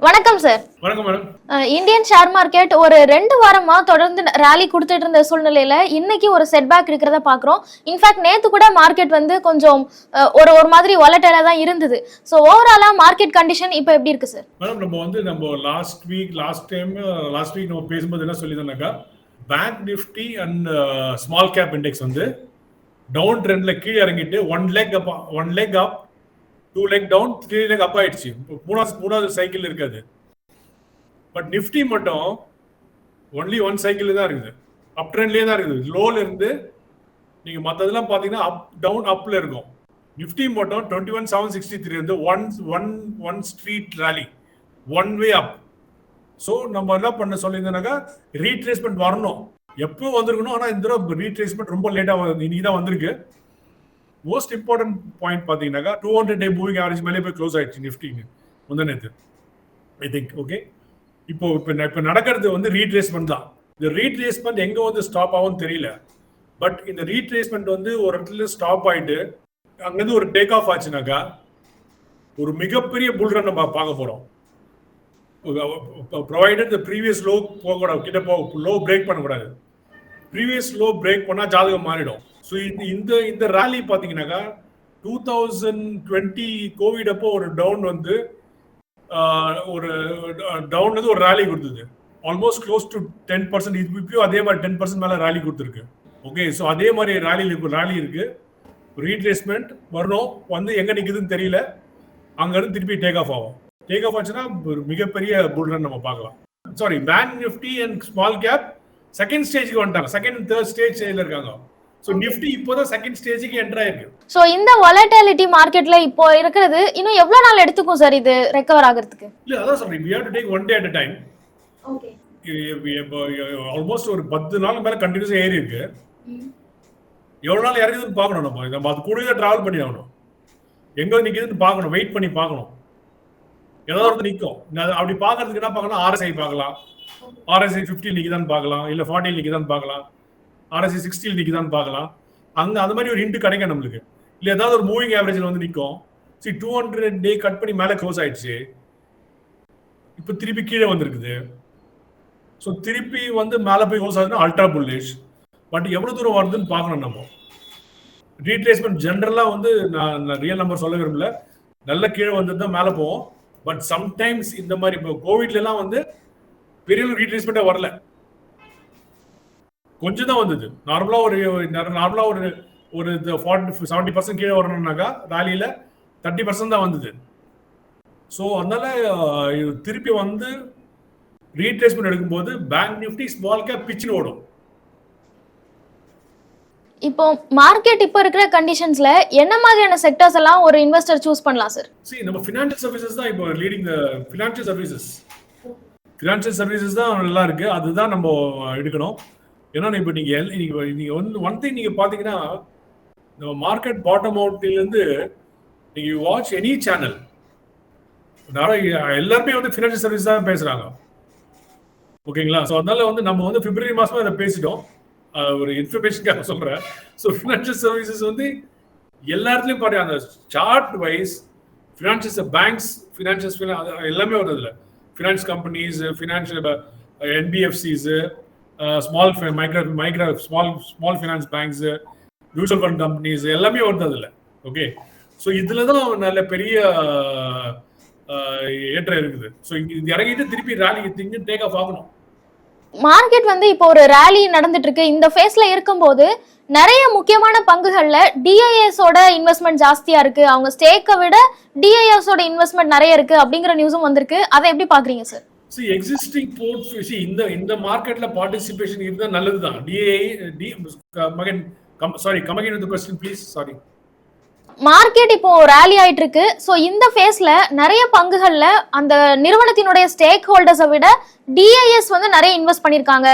வணக்கம் சார் வணக்கம் madam Indian share market ஒரு ரெண்டு வாரமா தொடர்ந்து ரேலி கொடுத்துட்டு இருந்த சூழ்நிலையில இன்னைக்கு ஒரு செட்பேக் இருக்கிறத பாக்குறோம். இன்ஃபேக்ட் நேத்து கூட மார்க்கெட் வந்து கொஞ்சம் ஒரு ஒரு மாதிரி வாலட்டைலா தான் இருந்தது. ஸோ ஓவராலா மார்க்கெட் கண்டிஷன் இப்போ எப்படி இருக்கு சார் மேடம் நம்ம வந்து நம்ம last week last time last week நம்ம பேசும்போது என்ன சொல்லியிருந்தோம்னாக்கா bank Nifty and small cap index வந்து டவுன் ட்ரெண்ட்ல கீழே இறங்கிட்டு one leg up one leg up two leg down three leg up ஆயிடுச்சு. இப்போ மூணாவது மூணாவது சைக்கிள் இருக்காது. பட் நிஃப்டி மட்டும் ஒன்லி ஒன் சைக்கிள் தான் இருக்குது. அப் ட்ரெண்ட்லேயே தான் இருக்குது. லோல இருந்து நீங்கள் மற்றதெல்லாம் பார்த்தீங்கன்னா அப் டவுன் அப்பில் இருக்கும். நிஃப்டி மட்டும் twenty one seven sixty three வந்து one one one straight rally one way up so நம்ம என்ன பண்ண சொல்லியிருந்தோம்னாக்கா ரீட்ரேஸ்மெண்ட் வரணும். எப்போ வந்திருக்கணும் ஆனால் இந்த ரீட்ரேஸ்மெண்ட் ரொம்ப லேட்டாக இன்னைக்கு தான் வந்திருக்கு. மோஸ்ட் இம்பார்ட்டன்ட் பாயிண்ட் பார்த்தீங்கன்னாக்கா two hundred day moving average மேலே போய் க்ளோஸ் ஆயிடுச்சு நிஃப்டிங்க முந்த நேற்று ஐ திங்க் ஓகே இப்போ இப்போ இப்போ நடக்கிறது வந்து ரீட்ரேஸ்மெண்ட் தான். இந்த ரீட்ரேஸ்மெண்ட் எங்கே வந்து ஸ்டாப் ஆகும்னு தெரியல. பட் இந்த ரீட்ரேஸ்மெண்ட் வந்து ஒரு இடத்துல ஸ்டாப் ஆயிட்டு அங்கேருந்து ஒரு டேக் ஆஃப் ஆச்சுனாக்கா ஒரு மிகப்பெரிய புல்ரன் நம்ம பார்க்க போகிறோம் ப்ரொவைடட் த ப்ரீவியஸ் லோ போகக்கூடாது கிட்ட போக லோ பிரேக் பண்ணக்கூடாது. ப்ரீவியஸ் லோ பிரேக் பண்ணால் ஜாதகம் மாறிடும். ஸோ இந்த இந்த ரேலி பார்த்தீங்கன்னாக்கா டூ தௌசண்ட் டுவெண்ட்டி கோவிட் அப்போ ஒரு டவுன் வந்து ஒரு டவுன் வந்து ஒரு ரேலி கொடுத்தது. Almost close to ten percent இது இப்பயும் அதே மாதிரி டென் பர்சன்ட் மேலே ரேலி கொடுத்துருக்கு. ஓகே ஸோ அதே மாதிரி ரேலியில் இப்போ ரேலி இருக்கு. ரீப்ளேஸ்மெண்ட் வரணும். வந்து எங்கே நிற்குதுன்னு தெரியல. அங்கேருந்து திருப்பி டேக் ஆஃப் ஆகும். டேக் ஆஃப் ஆச்சுன்னா ஒரு மிகப்பெரிய புல்ரன் நம்ம பார்க்கலாம். Sorry bank Nifty and small cap second ஸ்டேஜ்க்கு வந்துட்டாங்க. செகண்ட் தேர்ட் ஸ்டேஜ் இருக்காங்க. ஸோ நிஃப்டி இப்போதான் செகண்ட் ஸ்டேஜுக்கு என்டர் ஆயிருக்கு. ஸோ இந்த வாலட்டாலிட்டி மார்க்கெட்ல இப்போ இருக்கிறது இன்னும் எவ்வளவு நாள் எடுத்துக்கும் சார் இது ரெக்கவர் ஆகிறதுக்கு? இல்ல அதான் சொல்றேன். We have to take one day at a time okay almost ஒரு பத்து நாள் மேல கண்டினியூஸா ஏறி இருக்கு. எவ்வளவு நாள் இறங்குதுன்னு பார்க்கணும் நம்ம. நம்ம அது கூடவே டிராவல் பண்ணி ஆகணும். எங்க நிக்குதுன்னு பார்க்கணும். வெயிட் பண்ணி பார்க்கணும். ஏதாவது ஒருத்தர் நிற்கும் நான் அப்படி பார்க்கறதுக்கு என்ன பார்க்கலாம்? ஆர்எஸ்ஐ பார்க்கலாம். ஆர்எஸ்ஐ ஃபிஃப்டி தான் பார்க்கலாம். இல்லை ஃபார்ட்டி தான் பார்க்கலாம். ஆர்எஸ்ஐ சிக்ஸ்டியில் நிற்குதான்னு பார்க்கலாம். அங்கே அந்த மாதிரி ஒரு ஹிண்ட் கிடைக்கும் நம்மளுக்கு. இல்லை ஏதாவது ஒரு மூவிங் ஆவரேஜில் வந்து நிற்கும் சரி டூ ஹண்ட்ரட் டே கட் பண்ணி மேலே க்ளோஸ் ஆயிடுச்சு. இப்போ திருப்பி கீழே வந்திருக்குது. ஸோ திருப்பி வந்து மேலே போய் க்ளோஸ் ஆகுதுன்னா அல்ட்ரா புல்லிஷ் பட் எவ்வளோ தூரம் வருதுன்னு பார்க்கணும் நம்ம. ரீட்ரேஸ்மெண்ட் ஜென்ரலாக வந்து நான் ரியல் நம்பர் சொல்ல விரும்பல. நல்ல கீழே வந்து தான் மேலே போவோம். பட் சம்டைம்ஸ் இந்த மாதிரி இப்போ கோவிட்லலாம் வந்து பெரிய ரீட்ரேஸ்மெண்ட்டே வரல. கொஞ்சம் தான் வந்தது. நார்மலாக ஒரு நார்மலாக ஒரு ஒரு ஃபார்ட்டி செவன்ட்டி பர்சன்ட் கீழே வரணும்னாக்கா ராலியில் தேர்ட்டி பர்சன்ட் தான் வந்தது. ஸோ அதனால இது திருப்பி வந்து ரீட்ரேஸ்மெண்ட் எடுக்கும்போது பேங்க் நிஃப்டி ஸ்மால் கேப் பிச்சுன்னு ஓடும். இப்போ மார்க்கெட் இப்போ இருக்கிற கண்டிஷன்ஸ்ல என்ன மாதிரியான செக்டர்ஸ் எல்லாம் ஒரு இன்வெஸ்டர் சூஸ் பண்ணலாம் சார் சரி நம்ம ஃபினான்ஷியல் சர்வீசஸ் தான் இப்போ leading financial services financial services தான் நல்லா இருக்கு. அதுதான் நம்ம எடுக்கணும். ஏன்னா இப்போ நீங்க எல்- நீங்க நீங்க வந்து ஒன் திங் நீங்க பாத்தீங்கன்னா நம்ம மார்க்கெட் பாட்டம் அவுட்லேருந்து நீங்க வாட்ச் எனி சேனல் எல்லாருமே வந்து ஃபினான்ஷியல் சர்வீஸ் தான் பேசுறாங்க. ஓகேங்களா ஸோ அதனால வந்து நம்ம வந்து பிப்ரவரி மாசமா இதை பேசிட்டோம். ஒரு இன்ஃபர்மேஷனுக்காக சொல்கிறேன் ஸோ ஃபினான்ஷியல் சர்வீசஸ் வந்து எல்லா இடத்துலையும் பாரு அந்த chart wise financial banks financial எல்லாமே வருது finance companies financial NBFCs small micro micro small small finance banks mutual fund companies எல்லாமே வருது அதில் ஓகே ஸோ இதில் தான் நல்ல பெரிய ஏற்றம் இருக்குது. ஸோ இது இறங்கிட்டு திருப்பி ரேலி திங்க டேக் ஆஃப் ஆகணும். மார்க்கெட் வந்து இப்போ ஒரு ரேலி நடந்துட்டு இருக்கு இந்த ஃபேஸ்ல இருக்கும்போது நிறைய முக்கியமான பங்குகள்ல டிஐஎஸோட இன்வெஸ்ட்மெண்ட் ஜாஸ்தியா இருக்கு. அவங்க ஸ்டேக்கை விட டிஐஎஸோட இன்வெஸ்ட்மெண்ட் நிறைய இருக்கு அப்படிங்கிற நியூஸும் வந்திருக்கு. அதை எப்படி பாக்குறீங்க சார் சி எக்ஸிஸ்டிங் போர்ட் இந்த இந்த மார்க்கெட்ல பார்ட்டிசிபேஷன் இருந்தால் நல்லது தான் டிஏ டி மகன் sorry come again question please sorry market இப்போ ரேலி ஆயிட்டு இருக்கு ஸோ இந்த ஃபேஸ்ல நிறைய பங்குகள்ல அந்த நிறுவனத்தினுடைய ஸ்டேக் ஹோல்டர்ஸை விட டிஐஎஸ் வந்து நிறைய இன்வெஸ்ட் பண்ணிருக்காங்க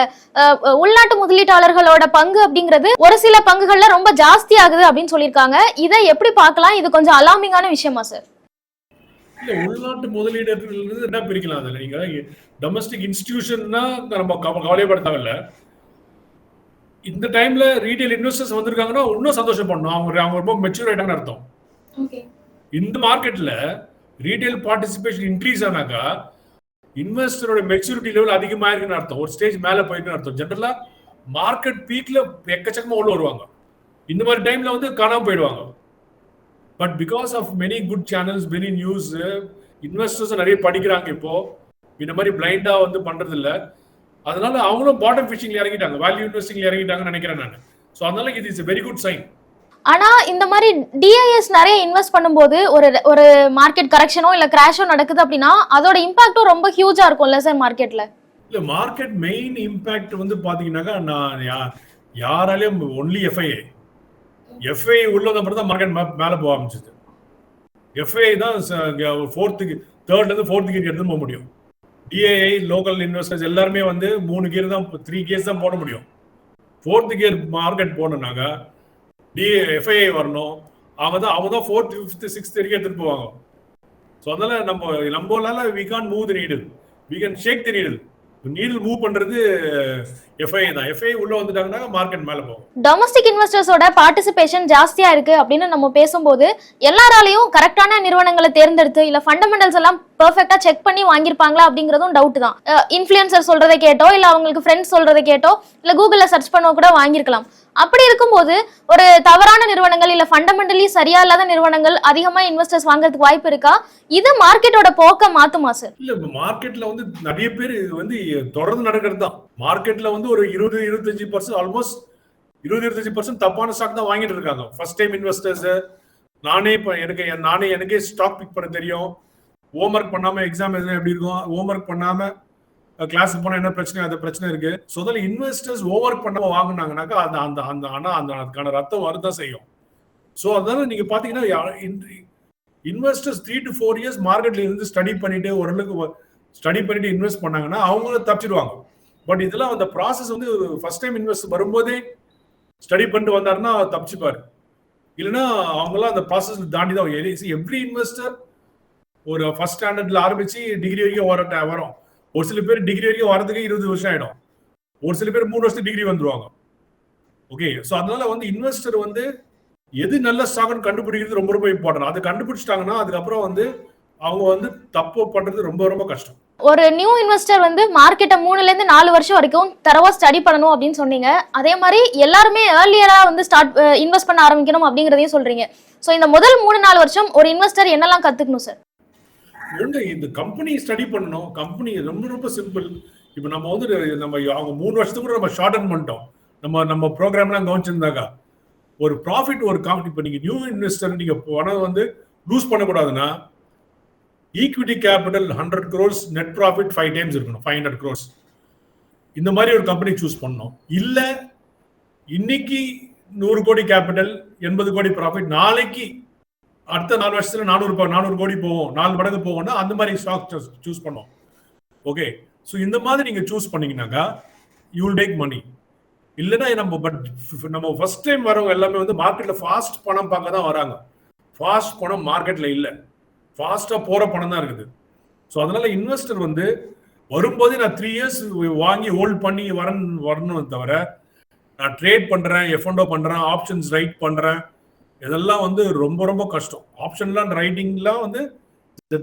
உள்நாட்டு முதலீட்டாளர்களோட பங்கு அப்படிங்கிறது ஒரு சில பங்குகள்ல ரொம்ப ஜாஸ்தி ஆகுது அப்படின்னு சொல்லியிருக்காங்க. இதை எப்படி பார்க்கலாம்? இது கொஞ்சம் அலாமிங்கான விஷயமா சார் உள்நாட்டு முதலீடுகள் என்ன பிரிக்கலாம் அதில்? நீங்க டொமஸ்டிக் இன்ஸ்டிடியூஷன்னா நம்ம கவலையப்பட தேவையில்லை இந்த டைம்ல ரீட்டைல் இன்வெஸ்டர்ஸ் வந்திருக்காங்கன்னா இன்னும் சந்தோஷம் பண்ணணும். அவங்க அவங்க ரொம்ப மெச்சூர் ஆயிட்டாங்கன்னு அர்த்தம். இந்த மார்க்கெட்ல ரீட்டைல் பார்ட்டிசிபேஷன் இன்க்ரீஸ் ஆனாக்கா இன்வெஸ்டரோட மெச்சூரிட்டி லெவல் அதிகமா இருக்குன்னு அர்த்தம். ஒரு ஸ்டேஜ் மேல போயிருக்குன்னு அர்த்தம். ஜென்ரலா மார்க்கெட் பீக்ல எக்கச்சக்கமா உள்ள வருவாங்க. இந்த மாதிரி டைம்ல வந்து காணாம போயிடுவாங்க. But because of many good channels many news investors நிறைய படிக்கிறாங்க இப்போ. இந்த மாதிரி பிளைண்டா வந்து பண்றது இல்ல அதனால அவங்களும் பாட்டம் ஃபிஷிங்ல இறங்கிட்டாங்க. வேல்யூ இன்வெஸ்டிங்ல இறங்கிட்டாங்கன்னு நினைக்கிறேன் நான். ஸோ அதனால இது இஸ் வெரி குட் சைன் ஆனா இந்த மாதிரி டிஐஎஸ் நிறைய இன்வெஸ்ட் பண்ணும்போது ஒரு ஒரு மார்க்கெட் கரெக்ஷனோ இல்ல கிராஷோ நடக்குது அப்படின்னா அதோட இம்பாக்டும் ரொம்ப ஹியூஜா இருக்கும்ல சார் மார்க்கெட்ல இல்ல மார்க்கெட் மெயின் இம்பாக்ட் வந்து பாத்தீங்கன்னாக்கா நான் யாராலையும் ஒன்லி எஃப்ஐஏ எஃப்ஐ உள்ள மட்டும் தான் மார்க்கெட் மேல போக ஆரம்பிச்சது. எஃப்ஐ தான் ஃபோர்த்துக்கு தேர்ட்ல இருந்து ஃபோர்த் கியர் எடுத்து போக முடியும். டிஏஐ லோக்கல் இன்வெஸ்டர்ஸ் எல்லாருமே வந்து மூணு கியர் தான் த்ரீ கியர்ஸ் தான் போட முடியும். ஃபோர்த்து கியர் மார்க்கெட் போனோம்னாக்கா டிஏ எஃப்ஐஐ வரணும். அவங்க தான் அவங்க தான் ஃபோர்த் ஃபிஃப்த் சிக்ஸ்த் வரைக்கும் எடுத்துட்டு போவாங்க. ஸோ அதனால நம்ம நம்மளால we can move the needle we can shake the needle needle move பண்றது எஃப்ஐ தான். எஃப்ஐ உள்ள வந்துட்டாங்கன்னா மார்க்கெட் மேல போகும். டொமஸ்டிக் இன்வெஸ்டர்ஸோட பார்ட்டிசிபேஷன் ஜாஸ்தியா இருக்கு அப்படின்னு நம்ம பேசும்போது எல்லாராலையும் கரெக்டான நிறுவனங்களை தேர்ந்தெடுத்து இல்ல ஃபண்டமெண்டல்ஸ் எல்லாம் பர்ஃபெக்டா செக் பண்ணி வாங்கியிருப்பாங்களா அப்படிங்கறதும் டவுட் தான். இன்ஃபுளுசர் சொல்றதை கேட்டோ இல்ல அவங்களுக்கு ஃப்ரெண்ட்ஸ் சொல்றதை கேட்டோ இல்ல கூகுள்ல சர்ச் பண்ண கூட வாங்கியிருக்கலாம். அப்படி இருக்கும்போது ஒரு தவறான நிறுவனங்கள் இல்ல ஃபண்டமெண்டலி சரியா இல்லாத நிறுவனங்கள் அதிகமா இன்வெஸ்டர்ஸ் வாங்குறதுக்கு வாய்ப்பு இருக்கா? இது மார்க்கெட்டோட போக்க மாத்துமா சார் இல்ல மார்க்கெட்ல வந்து நிறைய பேர் இது வந்து தொடர்ந்து நடக்கிறது தான். மார்க்கெட்ல வந்து ஒரு இருபது இருபத்தஞ்சு பர்சன்ட் ஆல்மோஸ்ட் இருபது இருபத்தஞ்சு பர்சன்ட் தப்பான ஸ்டாக் தான் வாங்கிட்டு இருக்காங்க. ஃபர்ஸ்ட் டைம் இன்வெஸ்டர்ஸ் நானே இப்போ எனக்கு நானே எனக்கே ஸ்டாக் பிக் பண்ண தெரியும். ஹோம் ஒர்க் பண்ணாம எக்ஸாம் எதுவும் எப்படி இருக்கும்? ஹோம் ஒர்க் பண்ணாம கிளாஸுக்கு போனா என்ன பிரச்சனை? அந்த பிரச்சனை இருக்கு. ஸோ அதில் இன்வெஸ்டர்ஸ் ஓவர் பண்ணாம வாங்கினாங்கனாக்கா அந்த அந்த அந்த ஆனால் அந்த அதுக்கான ரத்தம் வரதான் செய்யும். ஸோ அதனால நீங்க பாத்தீங்கன்னா investors three to four years மார்க்கெட்ல இருந்து ஸ்டடி பண்ணிட்டு ஓரளவுக்கு ஸ்டடி பண்ணிட்டு இன்வெஸ்ட் பண்ணாங்கன்னா அவங்களும் தப்பிச்சிடுவாங்க பட் இதெல்லாம் அந்த ப்ராசஸ் வந்து ஃபர்ஸ்ட் டைம் இன்வெஸ்ட் வரும்போதே ஸ்டடி பண்ணிட்டு வந்தாருன்னா அவர் தப்பிச்சுப்பாரு. இல்லைன்னா அவங்களாம் அந்த ப்ராசஸ் தாண்டி தான் எவ்ரி இன்வெஸ்டர் ஒரு ஃபர்ஸ்ட் ஸ்டாண்டர்ட்ல ஆரம்பிச்சு டிகிரி வரைக்கும் வர வரும். ஒரு சில பேர் டிகிரி வரைக்கும் வரதுக்கு இருபது வருஷம் ஆயிடும். ஒரு சில பேர் மூணு வருஷத்துக்கு டிகிரி வந்துருவாங்க. ஓகே ஸோ அதனால வந்து இன்வெஸ்டர் வந்து எது நல்ல ஸ்டாக்னு கண்டுபிடிக்கிறது ரொம்ப ரொம்ப இம்பார்ட்டன்ட் அதை கண்டுபிடிச்சிட்டாங்கன்னா அதுக்கப்புறம் வந்து அவங்க வந்து தப்பு பண்றது ரொம்ப ரொம்ப கஷ்டம். ஒரு நியூ இன்வெஸ்டர் வந்து மார்க்கெட்டை மூணுல இருந்து நாலு வருஷம் வரைக்கும் தரவா ஸ்டடி பண்ணணும் அப்படின்னு சொன்னீங்க. அதே மாதிரி எல்லாருமே ஏர்லியரா வந்து ஸ்டார்ட் இன்வெஸ்ட் பண்ண ஆரம்பிக்கணும் அப்படிங்கறதையும் சொல்றீங்க. சோ இந்த முதல் மூணு நாலு வருஷம் ஒரு இன்வெஸ்டர் என்னெல்லாம் கத்துக்கணும் சார் ஒன்று இந்த கம்பெனி ஸ்டடி பண்ணணும். கம்பெனி ரொம்ப ரொம்ப சிம்பிள் இப்போ நம்ம வந்து நம்ம அவங்க மூணு வருஷத்துக்கு கூட நம்ம ஷார்டன் பண்ணிட்டோம். நம்ம நம்ம ப்ரோக்ராம்லாம் கவனிச்சிருந்தாக்கா. ஒரு ப்ராஃபிட் ஒரு கம்பெனி இப்போ நீங்கள் நியூ இன்வெஸ்டர் நீங்கள் பணம் வந்து lose பண்ணக்கூடாதுன்னா equity capital hundred crores net profit five times இருக்கணும். ஃபைவ் ஹண்ட்ரட் க்ரோர்ஸ் இந்த மாதிரி ஒரு கம்பெனி சூஸ் பண்ணணும். இல்லை இன்னைக்கு நூறு கோடி கேபிட்டல் எண்பது கோடி ப்ராஃபிட் நாளைக்கு அடுத்த நாலு வருஷத்துல நானூறு நானூறு கோடி போவோம். நாலு மடங்கு போவோம்னா அந்த மாதிரி ஸ்டாக் சூஸ் பண்ணோம். ஓகே ஸோ இந்த மாதிரி நீங்க சூஸ் பண்ணீங்கன்னாக்கா யூ வில் டேக் மணி இல்லைன்னா நம்ம பட் நம்ம ஃபர்ஸ்ட் டைம் வரவங்க எல்லாமே வந்து மார்க்கெட்ல ஃபாஸ்ட் பணம் பார்க்க தான் வராங்க. ஃபாஸ்ட் பணம் மார்க்கெட்ல இல்லை. ஃபாஸ்டா போற பணம் தான் இருக்குது. ஸோ அதனால இன்வெஸ்டர் வந்து வரும்போதே நான் த்ரீ இயர்ஸ் வாங்கி ஹோல்ட் பண்ணி வரன் வரணும் தவிர நான் ட்ரேட் பண்றேன் எஃப்என்டோ பண்றேன் ஆப்ஷன்ஸ் ரைட் பண்றேன் இதெல்லாம் வந்து ரொம்ப ரொம்ப கஷ்டம். ஆப்ஷன்லாம் ரைட்டிங்லாம் வந்து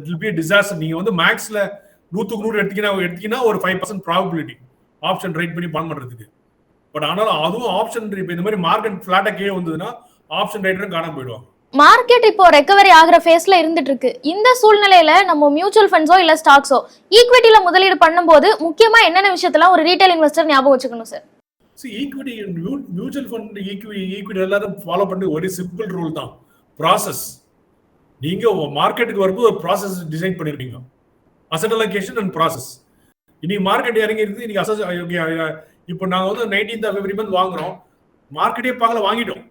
வில் பி டிசாஸ்டர் நீங்கள் வந்து மேக்ஸில் நூற்றுக்கு நூறு எடுத்தீங்கன்னா எடுத்தீங்கன்னா ஒரு five percent probability option write பண்ணி பணம் பண்ணுறதுக்கு பட் ஆனாலும் அதுவும் ஆப்ஷன் இப்போ இந்த மாதிரி மார்க்கெட் ஃப்ளாட்டாக கீழே வந்ததுன்னா ஆப்ஷன் ரைட்டரும் காணாம போயிடுவாங்க. மார்க்கெட் இப்போ ரெக்கவரி ஆகிற ஃபேஸ்ல இருந்துட்டு இருக்கு. இந்த சூழ்நிலையில நம்ம மியூச்சுவல் ஃபண்ட்ஸோ இல்ல ஸ்டாக்ஸோ ஈக்விட்டியில முதலீடு பண்ணும்போது முக்கியமா என்னென்ன விஷயத்தெல்லாம் ஒரு ரீட்டைல் இன்வெஸ்டர் ஞாபகம் வச்சுக்கணும் sir equity mutual fund equity equity எல்லாரும் ஃபாலோ பண்ணி ஒரு சிம்பிள் ரூல் தான். ப்ராசஸ் நீங்க மார்க்கெட்டுக்கு வரும்போது ஒரு ப்ராசஸ் டிசைன் பண்ணிருக்கீங்க. அசட் அலோகேஷன் அண்ட் ப்ராசஸ் இன்னைக்கு மார்க்கெட் இறங்கி இருக்குது இன்னைக்கு அசஸ் இப்போ நாங்கள் வந்து நைன்டீன்த் ஆஃப் எவ்ரி மந்த் வாங்குறோம். மார்க்கெட்டே பார்க்கல வாங்கிட்டோம்.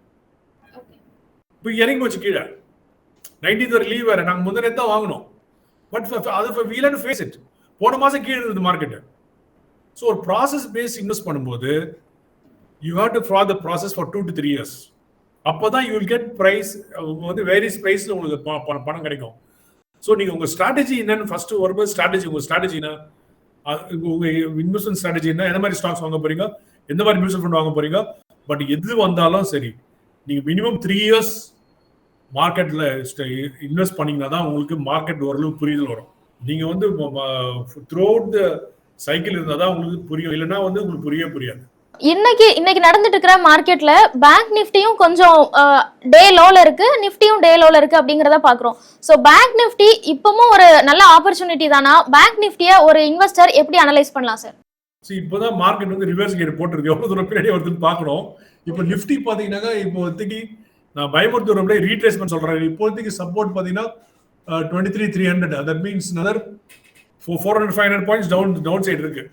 இப்போ இறங்கி போச்சு கீழே. நைன்டீன்த் ஒரு லீவ் வேற நாங்கள் முந்தின தான் வாங்கினோம். பட் அது வீல் டு ஃபேஸ் இட் போன மாதம் கீழே இருந்தது மார்க்கெட்டு ஸோ ஒரு ப்ராசஸ் பேஸ் இன்வெஸ்ட் பண்ணும்போது you have to follow the process for two to three years அப்போ தான் யூ வில் கெட் ப்ரைஸ் வந்து வேரியஸ் ப்ரைஸில் உங்களுக்கு பணம் கிடைக்கும். ஸோ நீங்கள் உங்கள் ஸ்ட்ராட்டஜி என்னன்னு ஃபஸ்ட்டு வரும்போது ஸ்ட்ராட்டஜி உங்கள் ஸ்ட்ராட்டஜினா உங்கள் இன்வெஸ்ட்மெண்ட் ஸ்ட்ராட்டஜி என்ன? எந்த மாதிரி ஸ்டாக்ஸ் வாங்க போகிறீங்க எந்த மாதிரி மியூச்சுவல் ஃபண்ட் வாங்க போகிறீங்க பட் எது வந்தாலும் சரி நீங்கள் மினிமம் த்ரீ இயர்ஸ் மார்க்கெட்டில் இன்வெஸ்ட் பண்ணிங்கன்னா தான் உங்களுக்கு மார்க்கெட் ஓரளவு புரிதல் வரும். நீங்கள் வந்து த்ரூ அவுட் த சைக்கிள் இருந்தால் தான் உங்களுக்கு புரியும். இல்லைன்னா வந்து உங்களுக்கு புரியவே புரியாது. இன்னைக்கு இன்னைக்கு நடந்துட்டு இருக்கிற மார்க்கெட்ல பேங்க் நிஃப்டியும் கொஞ்சம் டே லோல இருக்கு. நிஃப்டியும் டே லோல இருக்கு அப்படிங்கறத பாக்குறோம். சோ பேங்க் நிஃப்டி இப்பவும் ஒரு நல்ல ஆப்பர்ச்சுனிட்டி தானா? பேங்க் நிஃப்டியை ஒரு இன்வெஸ்டர் எப்படி அனலைஸ் பண்ணலாம் சார் சரி இப்போதான் மார்க்கெட் வந்து ரிவர்ஸ் கேட் போட்டிருக்கு. எவ்வளவு தூரம் பின்னாடி வருதுன்னு பார்க்கணும் இப்போ நிஃப்டி பார்த்தீங்கன்னாக்கா இப்போதைக்கு நான் பயமுறுத்துற ரீட்ரேஸ்மெண்ட் சொல்றேன். இப்போதைக்கு சப்போர்ட் பாத்தீங்கன்னா twenty three three hundred that means another four hundred five hundred points down down side இருக்கு.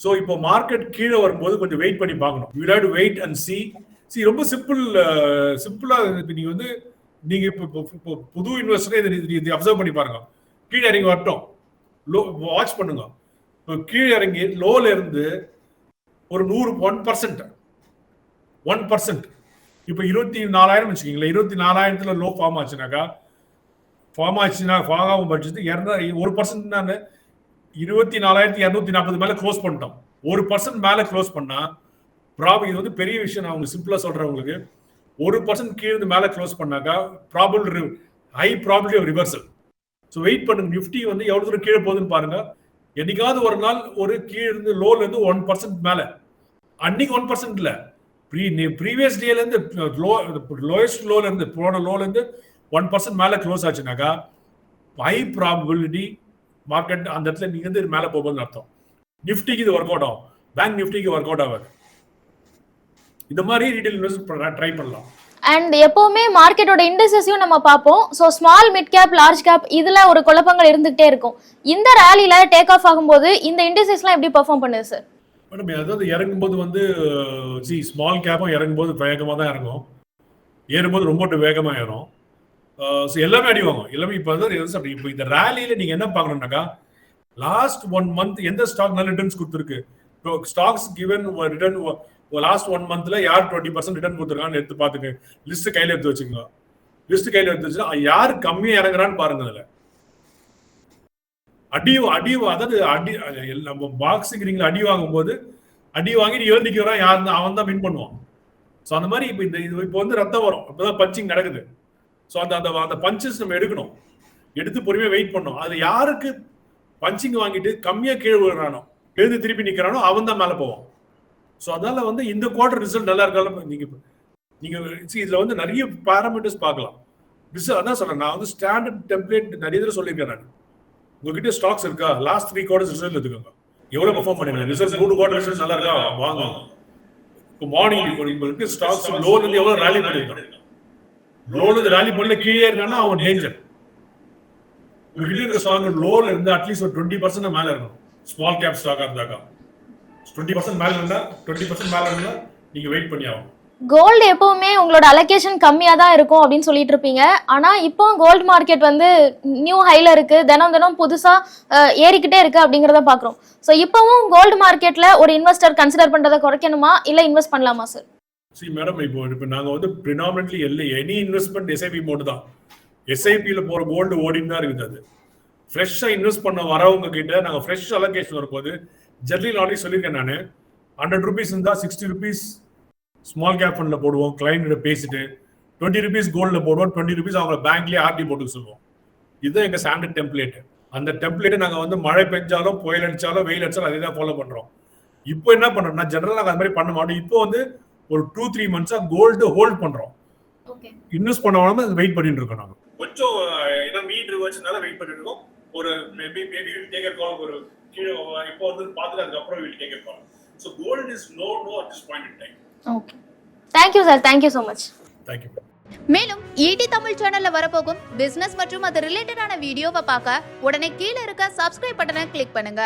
ஸோ இப்போ மார்க்கெட் கீழே வரும்போது கொஞ்சம் வெயிட் பண்ணி பார்க்கணும். You have to wait and see see ரொம்ப சிம்பிள் uh, சிம்பிளாக இப்போ நீங்கள் வந்து நீங்கள் இப்போ இப்போ- புது இன்வெஸ்டரே இதை இதை அப்சர்வ் பண்ணி பாருங்க. கீழே இறங்கி வரட்டும். லோ வாட்ச் பண்ணுங்க. இப்போ கீழே இறங்கி லோல இருந்து ஒரு நூறு ஒன் பர்சன்ட் ஒன் பர்சன்ட் இப்போ இருபத்தி நாலாயிரம் வச்சுக்கீங்களேன். இருபத்தி நாலாயிரத்தில் லோ ஃபார்ம் ஆச்சுனாக்கா ஃபார்ம் ஆச்சுன்னா ஃபார்ம் ஆகும் பட்சத்துக்கு இரநூறு ஒரு பர்சன்ட் நான் இருபத்தி நாலாயிரத்தி இரநூத்தி நாற்பது மேல க்ளோஸ் பண்ணிட்டோம். ஒரு பர்சன்ட் மேல க்ளோஸ் பண்ணா ப்ராப்ளம் இது வந்து பெரிய விஷயம் நான் உங்களுக்கு சிம்பிளா சொல்றேன் உங்களுக்கு. ஒரு பர்சன்ட் கீழே இருந்து மேல க்ளோஸ் பண்ணாக்கா probable high probability of reversal so wait பண்ணுங்க. நிஃப்டி வந்து எவ்வளவு தூரம் கீழே போகுதுன்னு பாருங்க. என்னைக்காவது ஒரு நாள் ஒரு கீழே இருந்து லோல இருந்து ஒன் பர்சன்ட் மேல. அன்னைக்கு ஒன் பர்சன்ட் இல்ல. ப்ரீ ப்ரீவியஸ் டேல இருந்து லோ லோயஸ்ட் லோல இருந்து போன லோல இருந்து ஒன் பர்சன்ட் மேல க்ளோஸ் ஆச்சுனாக்கா ஹை ப்ராபபிலிட்டி மார்க்கெட் அந்த இடத்துல நீங்க வந்து மேல போகுதுன்னு அர்த்தம். நிஃப்டிக்கு இது ஒர்க் அவுட் ஆகும். பேங்க் நிஃப்டிக்கு ஒர்க் அவுட் ஆகாது. இந்த மாதிரி ரீட்டைல் இன்வெஸ்ட் ட்ரை பண்ணலாம். அண்ட் எப்பவுமே மார்க்கெட்டோட இண்டஸ்ட்ரிஸையும் நம்ம பார்ப்போம். So small mid cap large cap இதுல ஒரு குழப்பங்கள் இருந்துகிட்டே இருக்கும். இந்த ரேலில டேக் ஆஃப் ஆகும்போது இந்த இண்டஸ்ட்ரிஸ்லாம் எப்படி பெர்ஃபார்ம் பண்ணுது சார் மேடம் அதாவது இறங்கும்போது வந்து சி ஸ்மால் கேப்பும் இறங்கும்போது வேகமாக தான் இறங்கும். ஏறும்போது ரொம்ப வேகமாக ஏறும். ஸோ எல்லாமே அடி வாங்கும் எல்லாமே இப்போ வந்து அப்படி இப்போ இந்த ரேலியில் நீங்கள் என்ன பார்க்கணும்னாக்கா லாஸ்ட் ஒன் மந்த் எந்த ஸ்டாக் நல்ல ரிட்டர்ன்ஸ் கொடுத்துருக்கு? Stocks given return last one மந்த்ல யார் டுவெண்ட்டி பர்சன்ட் ரிட்டர்ன் கொடுத்துருக்கான்னு எடுத்து பார்த்துங்க லிஸ்ட் கையில் எடுத்து வச்சுக்கோங்க. லிஸ்ட் கையில் எடுத்து வச்சுன்னா யார் கம்மியாக இறங்குறான்னு பாருங்க அதில். அடி அடி அதாவது அடி நம்ம பாக்ஸிங் ரிங்ல அடி வாங்கும்போது அடி வாங்கி நீ எழுந்திக்கிறான் யார் அவன் தான் வின் பண்ணுவான். ஸோ அந்த மாதிரி இப்போ இந்த இது இப்போ வந்து ரத்தம் வரும். இப்போதான் பஞ்சிங் நடக்குது. ஸோ அந்த அந்த அந்த பஞ்சஸ் நம்ம எடுக்கணும். எடுத்து பொறுமையாக வெயிட் பண்ணணும். அது யாருக்கு பஞ்சிங் வாங்கிட்டு கம்மியாக கீழே விழுறானோ எழுந்து திருப்பி நிற்கிறானோ அவன் தான் மேலே போவான். ஸோ அதனால வந்து இந்த குவார்டர் ரிசல்ட் நல்லா இருக்கலாம் நீங்கள் நீங்கள் இதில் வந்து நிறைய பேராமீட்டர்ஸ் பார்க்கலாம். ரிசல்ட் அதான் சொல்கிறேன் நான் வந்து ஸ்டாண்டர்ட் டெம்ப்ளேட் நிறைய தடவை சொல்லியிருக்கேன் நான். உங்ககிட்ட ஸ்டாக்ஸ் இருக்கா? லாஸ்ட் த்ரீ குவார்டர்ஸ் ரிசல்ட் எடுத்துக்கோங்க. எவ்வளோ பர்ஃபார்ம் பண்ணுங்க? ரிசல்ட் மூணு குவார்டர் ரிசல்ட் நல்லா இருக்கா? வாங்க. இப்போ மார்னிங் இப்போ ஸ்டாக்ஸ் லோன் வந்து எவ்வளோ ரேலி பண்ணியிருக்காங்க லோல ராலி ரேலி பண்ணல கீழே இருக்கான்னா அவன் டேஞ்சர் உங்ககிட்ட இருக்க ஸ்டாக் லோல இருந்து அட்லீஸ்ட் ஒரு டுவெண்ட்டி பர்சன்ட் மேல இருக்கும் ஸ்மால் கேப் ஸ்டாக்கா இருந்தாக்கா. டுவெண்ட்டி பர்சன்ட் மேல இருந்தா டுவெண்ட்டி பர்சன்ட் மேல இருந்தா நீங்க வெயிட் பண்ணி ஆகும் கோல்டு எப்பவுமே உங்களோட அலோகேஷன் கம்மியா தான் இருக்கும் அப்படின்னு சொல்லிட்டு இருப்பீங்க. ஆனா இப்போ கோல்டு மார்க்கெட் வந்து நியூ ஹைல இருக்கு. தினம் தினம் புதுசா ஏறிக்கிட்டே இருக்கு அப்படிங்கறத பாக்குறோம். ஸோ இப்பவும் கோல்டு மார்க்கெட்ல ஒரு இன்வெஸ்டர் கன்சிடர் பண்றதை குறைக்கணுமா? இல்ல இன்வெஸ்ட் பண்ணலாமா சார் சி மேடம் இப்போ இப்போ நாங்கள் வந்து ப்ரினாமினட்லி இல்லை எனி இன்வெஸ்ட்மெண்ட் எஸ்ஐபி மோடு தான். எஸ்ஐபியில் போகிற கோல்டு ஓடின்னு தான் இருக்குது அது. ஃப்ரெஷ்ஷாக இன்வெஸ்ட் பண்ண வரவங்க கிட்ட நாங்கள் ஃப்ரெஷ் அலோகேஷன் வரும்போது ஜெர்லில் ஆல்ரெடி சொல்லியிருக்கேன் நான். ஹண்ட்ரட் ருபீஸ் இருந்தால் சிக்ஸ்டி ருபீஸ் ஸ்மால் கேப் ஃபண்டில் போடுவோம் கிளைண்ட்டோட பேசிட்டு. டுவெண்ட்டி ருபீஸ் கோல்டில் போடுவோம் டுவெண்ட்டி ருபீஸ் அவங்க பேங்க்லேயே ஆர்டி போட்டு சொல்லுவோம். இதுதான் எங்கள் ஸ்டாண்டர்ட் டெம்ப்ளேட்டு அந்த டெம்ப்ளேட்டை நாங்கள் வந்து மழை பெஞ்சாலும் புயல் அடித்தாலும் வெயில் அடித்தாலும் அதே தான் ஃபாலோ பண்ணுறோம் இப்போ என்ன பண்ணுறோம்னா ஜென்ரலாக நாங்கள் அது மாதிரி பண்ண மாட்டோம். இப்போ வந்து ஒரு டூ த்ரீ மந்த்ஸாக கோல்டு ஹோல்ட் பண்ணுறோம் ஓகே இன்வெஸ்ட் பண்ணாம வெயிட் பண்ணிட்டு இருக்கோம் நாங்க. கொஞ்சம் ஏன்னா மீட் ரிவர்ஸ்னால வெயிட் பண்ணிட்டு இருக்கோம். ஒரு maybe maybe will take call ஒரு கீழே இப்போ வந்து பார்த்துட்டு அதுக்கப்புறம் will take call so gold is no no at this point in time okay thank you sir thank you so much thank you மேலும் ஈடி தமிழ் சேனல்ல வரப்போகும் பிசினஸ் மற்றும் அது ரிலேட்டடான வீடியோவை பார்க்க உடனே கீழே இருக்க சப்ஸ்கிரைப் பட்டனை கிளிக் பண்ணுங்க.